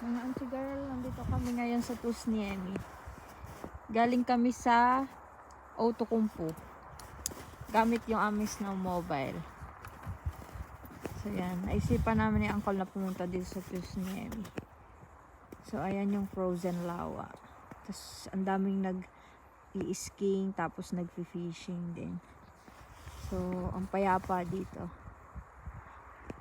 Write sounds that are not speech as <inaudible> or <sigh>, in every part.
Mga auntie girl, nandito kami ngayon sa Tusniemi. Galing kami sa Outokumpu. Gamit yung aming snow mobile. So yan, naisipan namin ni Uncle na pumunta dito sa Tusniemi. So ayan yung frozen lawa. Tapos ang daming nag i-skiing tapos nag-fishing din. So ang payapa dito.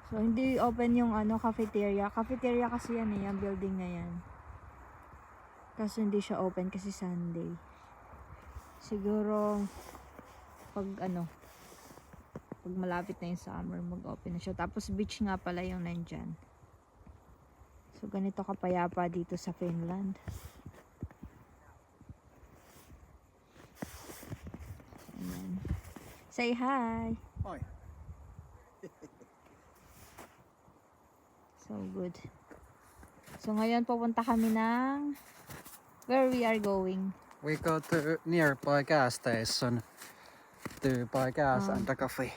So, hindi open yung ano, cafeteria. Cafeteria kasi yan eh, yung building na yan. Kaso hindi siya open kasi Sunday. Siguro, pag ano, pag malapit na yung summer, mag-open na siya. Tapos beach nga pala yung nandyan. So, ganito kapayapa dito sa Finland. Say hi! Oi. So good. So ngayon pupunta kami ng where we are going. We go to nearby gas station to buy gas Ah. and a coffee.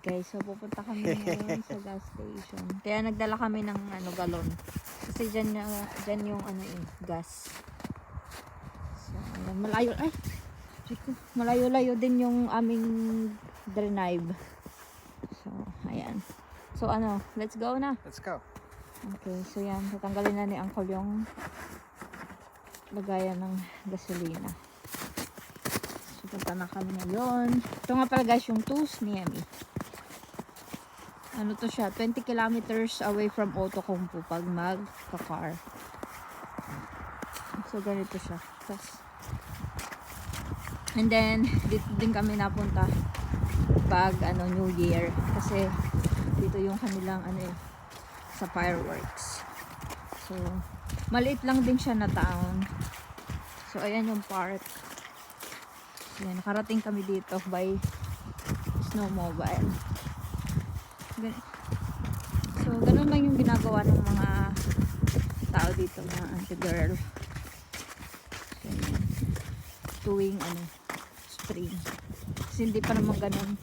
Okay, so pupunta kami ngayon sa <laughs> gas station. Kaya nagdala kami ng ano galon. Kasi dyan, na- dyan yung ano eh, gas. So, ayan, malayo, ay, malayo-layo din yung aming drive. So, ayan. So ano, let's go na. Let's go. Okay, so yan. Tatanggalin na ni Uncle yung lagayan ng gasolina. So, punta na kami ngayon. Ito nga pala guys, yung tools ni Emmy. Ano to siya? 20 kilometers away from Outokumpu pag mag-car. So, ganito siya. Tas, and then, dito din kami napunta pag ano, New Year. Kasi, dito yung kanilang ano eh, sa fireworks. So, maliit lang din siya na town. So, ayan yung park. Ayan, nakarating kami dito by snowmobile. So, ganun lang yung ginagawa ng mga tao dito, mga auntie girl. So, ayan. Tuwing, ano, spring. Kasi hindi pa naman ganun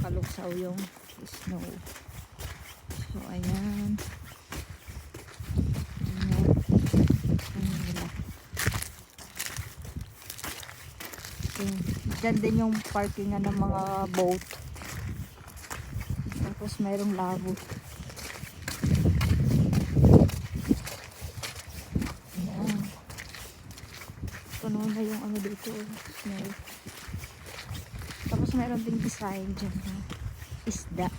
kaluksaw yung snow. So, ayan. Ayan. Ayan nila. Ayan. Diyan din yung parkingan ng mga boat. Tapos mayroong labo. Ayan. Puno na yung ano dito. Snow. Tapos mayroon ding design dyan. ha? Isda.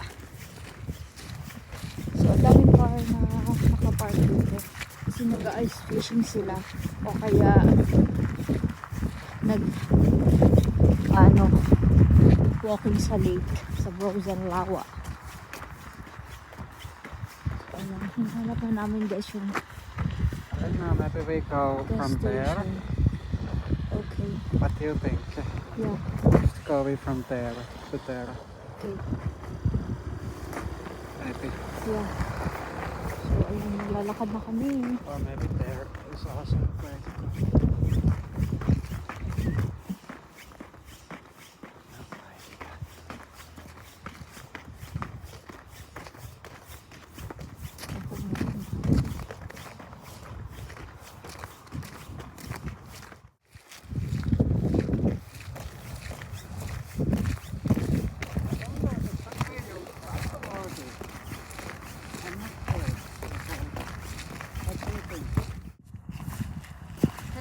So, ang car na nakapark dito. Kasi nag-ice fishing sila. O kaya, nag, ano, walking sa lake, sa Frozen Lawa. Ayan, hinanap na namin guys yung don't know, maybe we go from there. Okay, What do you think? yeah, Just go we from there to there. okay, Maybe. yeah. Naglalakad na kami. Or maybe there is also a to go.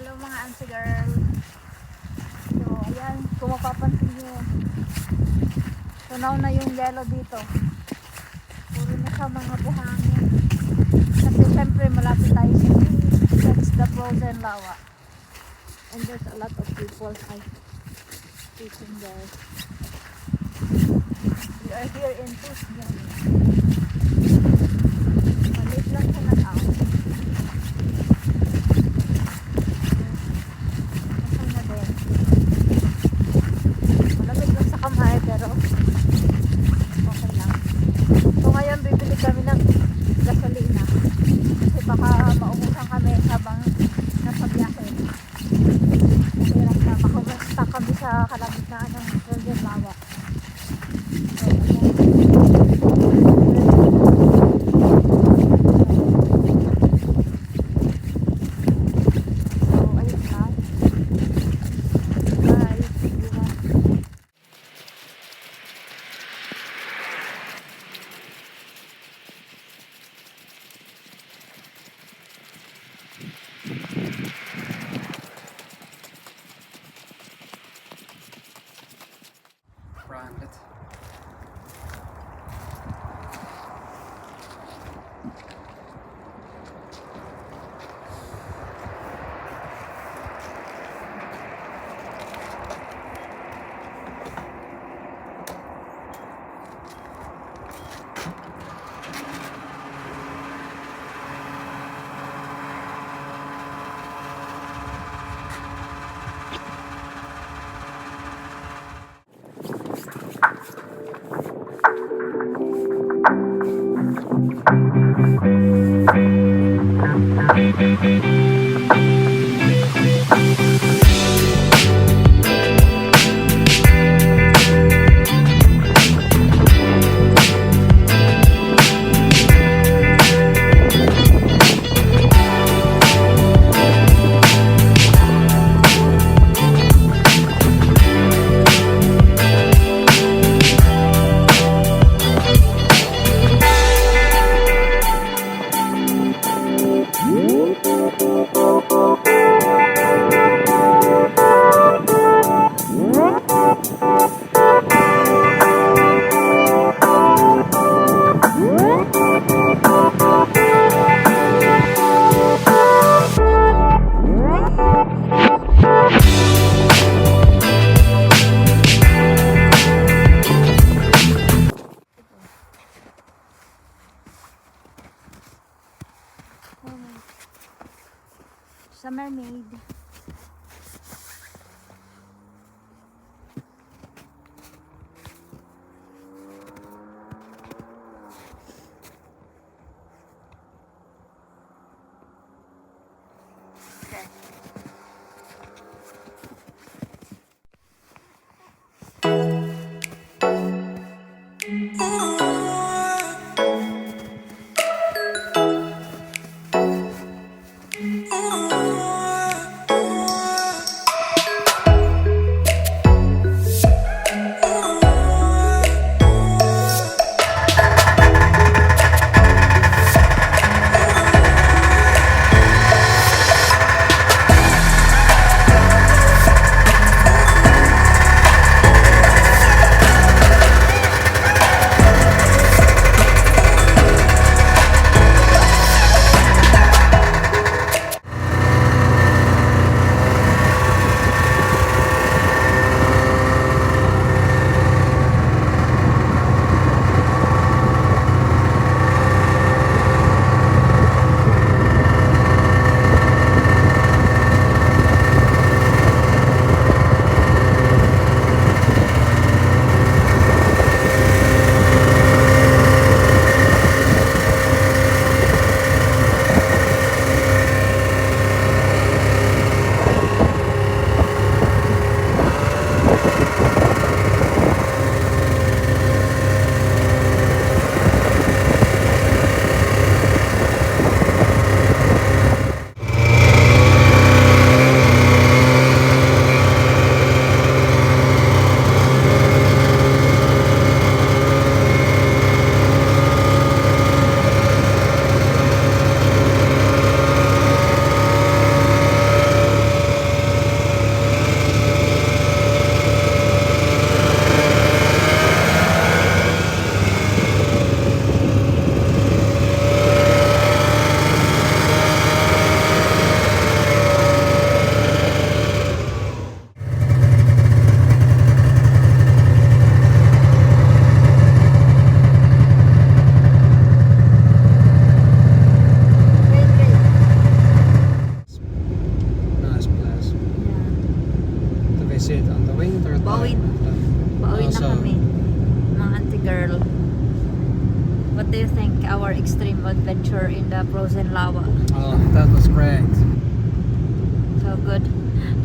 Hello mga auntie girl. So, ayan, kung mapapansin nyo, tunaw na yung yellow dito. Puro na siya mga buhangin. Kasi syempre malapit tayo sa that's the frozen lava. And there's a lot of people ay, fishing there. We are here in Tusnyan. Maliit lang siya na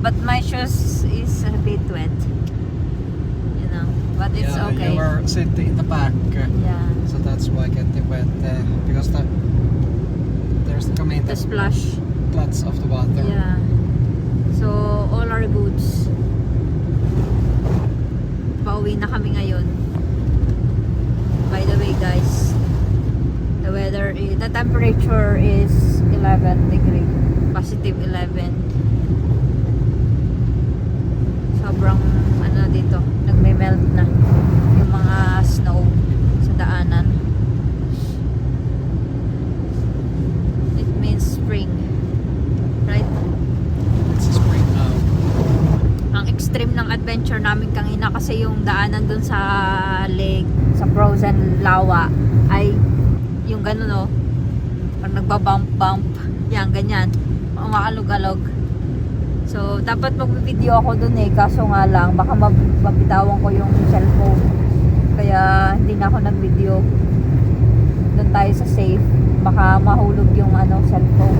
But my shoes is a bit wet. You know. But it's yeah, okay. you were sitting in the back, Yeah. so that's why getting wet uh, because the there's coming The the splash. floods of the water. Yeah. So all our goods. Pauwi na kami ngayon. By the way, guys, the weather is, the temperature is 11 degree. Positive 11. Sobrang ano dito, nagme-melt na yung mga snow sa daanan. It means spring. Right? It's spring now. ang extreme ng adventure namin kanina kasi yung daanan dun sa lake, sa frozen lawa ay yung gano'n no pag nagbabump-bump yan, ganyan umakalog-alog so dapat mag-video ako dun eh kaso nga lang baka mabitawan ko yung cellphone kaya hindi na ako nag-video dun tayo sa safe baka mahulog yung ano, cellphone.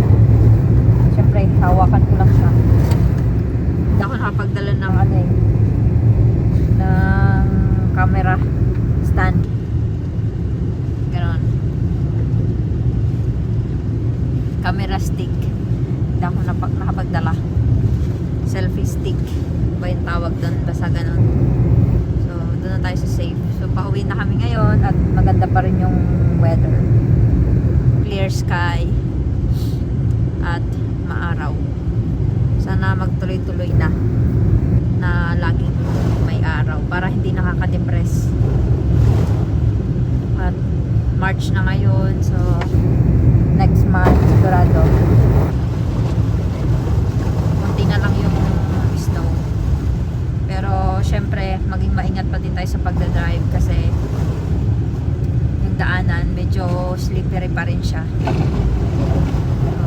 Siyempre, hawakan ko lang siya. Hindi ako nakapagdala ng ano eh, ng camera stand. Ganon. Camera stick. Hindi ako nakapagdala. Selfie stick. Ba yung tawag doon? Basta ganon. So, doon na tayo sa safe. So, pauwi na kami ngayon at maganda pa rin yung weather. Clear sky at maaraw. Sana magtuloy-tuloy na na laging may araw para hindi nakaka-depress. At March na ngayon, so next month sigurado konti na lang yung snow. Pero syempre, maging maingat pa din tayo sa pagdadrive kasi yung daanan medyo slippery pa rin siya. So,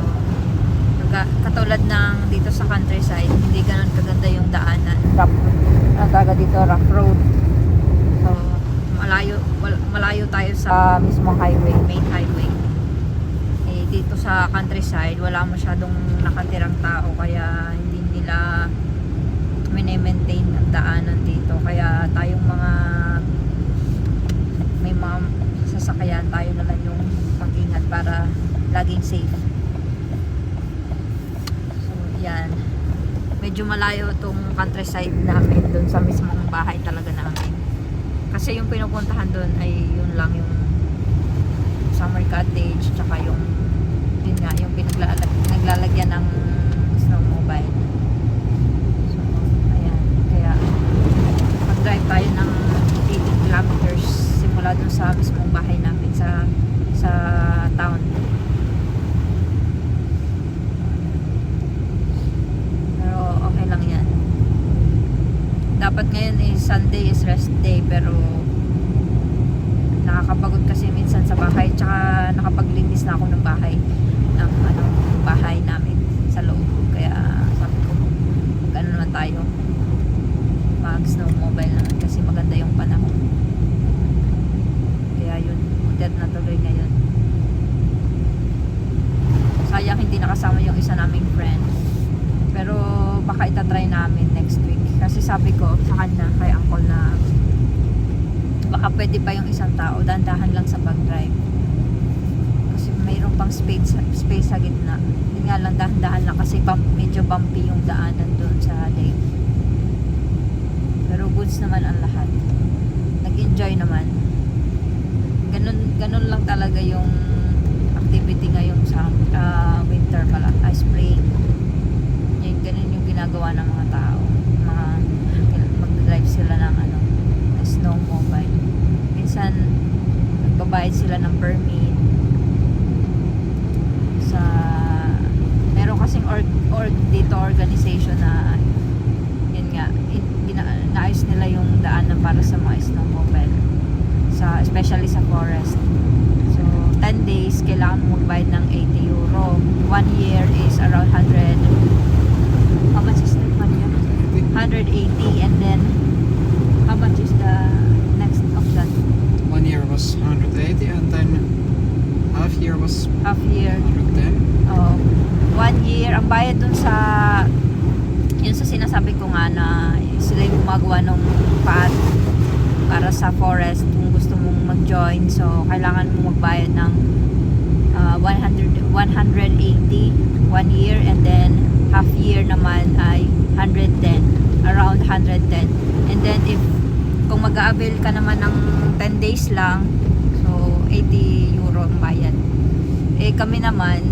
katulad ng dito sa countryside, hindi ganun kaganda yung daanan. Rough, ang taga dito, rough road. So, malayo, malayo tayo sa mismong highway, main highway. Eh, dito sa countryside, wala masyadong nakatirang tao, kaya hindi nila mini-maintain ang daanan dito. Kaya tayong mga may mga sasakyan, tayo na lang yung mag-ingat para laging safe. So, yan. Medyo malayo tong countryside namin doon sa mismong bahay talaga namin. Kasi yung pinupuntahan doon ay yun lang yung summer cottage tsaka yung yun nga yung pinaglalag naglalagyan ng snowmobile. So, ayan. Kaya mag-drive tayo ng 18 kilometers simula doon sa mismong bahay namin sa sa town. Pero okay lang yan. Dapat ngayon is Sunday is rest day pero nakakapagod kasi minsan sa bahay tsaka nakapaglinis na ako ng bahay ng ano bahay namin sa loob kaya sabi ko mag ano naman tayo mag snowmobile naman kasi maganda yung panahon. Kaya yun udet na tuloy ngayon. Sayang hindi nakasama yung isa naming friend. Pero baka itatry namin next week. Kasi sabi ko sa kanya kay uncle na baka pwede pa yung isang tao. Dandahan lang sa pag-drive. Kasi mayroon pang space space sa gitna. Hindi nga lang dahan-dahan lang kasi bump, medyo bumpy yung daanan doon sa lake pero goods naman ang lahat. Nag-enjoy naman. Ganun, ganun lang talaga yung activity ngayon sa ah, winter pala ah, spring. Yun, ganun yung ginagawa ng mga tao. Mga mag-drive sila ng ano snowmobile minsan nagbabayad sila ng permit. Sa meron kasing org, org dito organization na yun nga in, gina- naayos nila yung daanan para sa mga snowmobile sa especially sa forest. So 10 days kailangan mo magbayad ng 80 euro. 1 year is around 100 how much is that one year? 180 and then how much is the next of that? One year was 180 and then half year was half year. 110. oh, one year. Ang bayad dun sa yun sa sinasabi ko nga na sila yung gumagawa ng path para sa forest kung gusto mong mag-join. So kailangan mo magbayad ng uh, 100 180 one year and then half year naman ay 110 around 110 and then if kung mag-a-avail ka naman ng 10 days lang so 80 euro ang bayad. Eh kami naman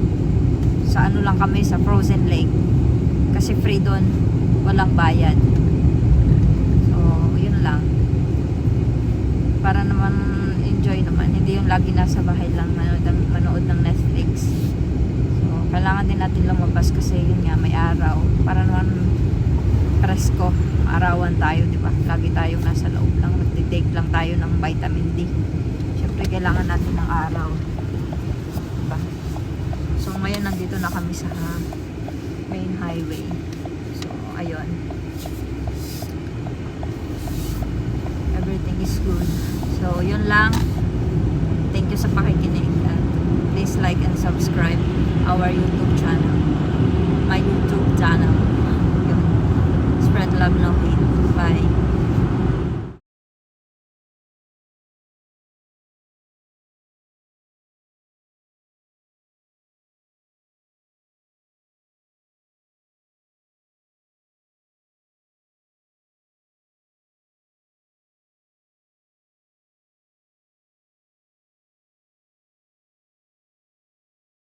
sa ano lang kami sa frozen lake. Kasi free doon walang bayad so yun lang para naman enjoy naman. Hindi yung lagi nasa bahay lang manood, manood ng Netflix. So kailangan din natin lumabas kasi yun nga may araw. Para naman presko arawan tayo di ba? Lagi tayong nasa loob lang nagtitake lang tayo ng vitamin D. Syempre kailangan natin ng araw. Diba? so ngayon nandito na kami sa main highway. So ayun good so yun lang thank you sa pakikinig at please like and subscribe our YouTube channel. My YouTube channel. Spread love, no hate.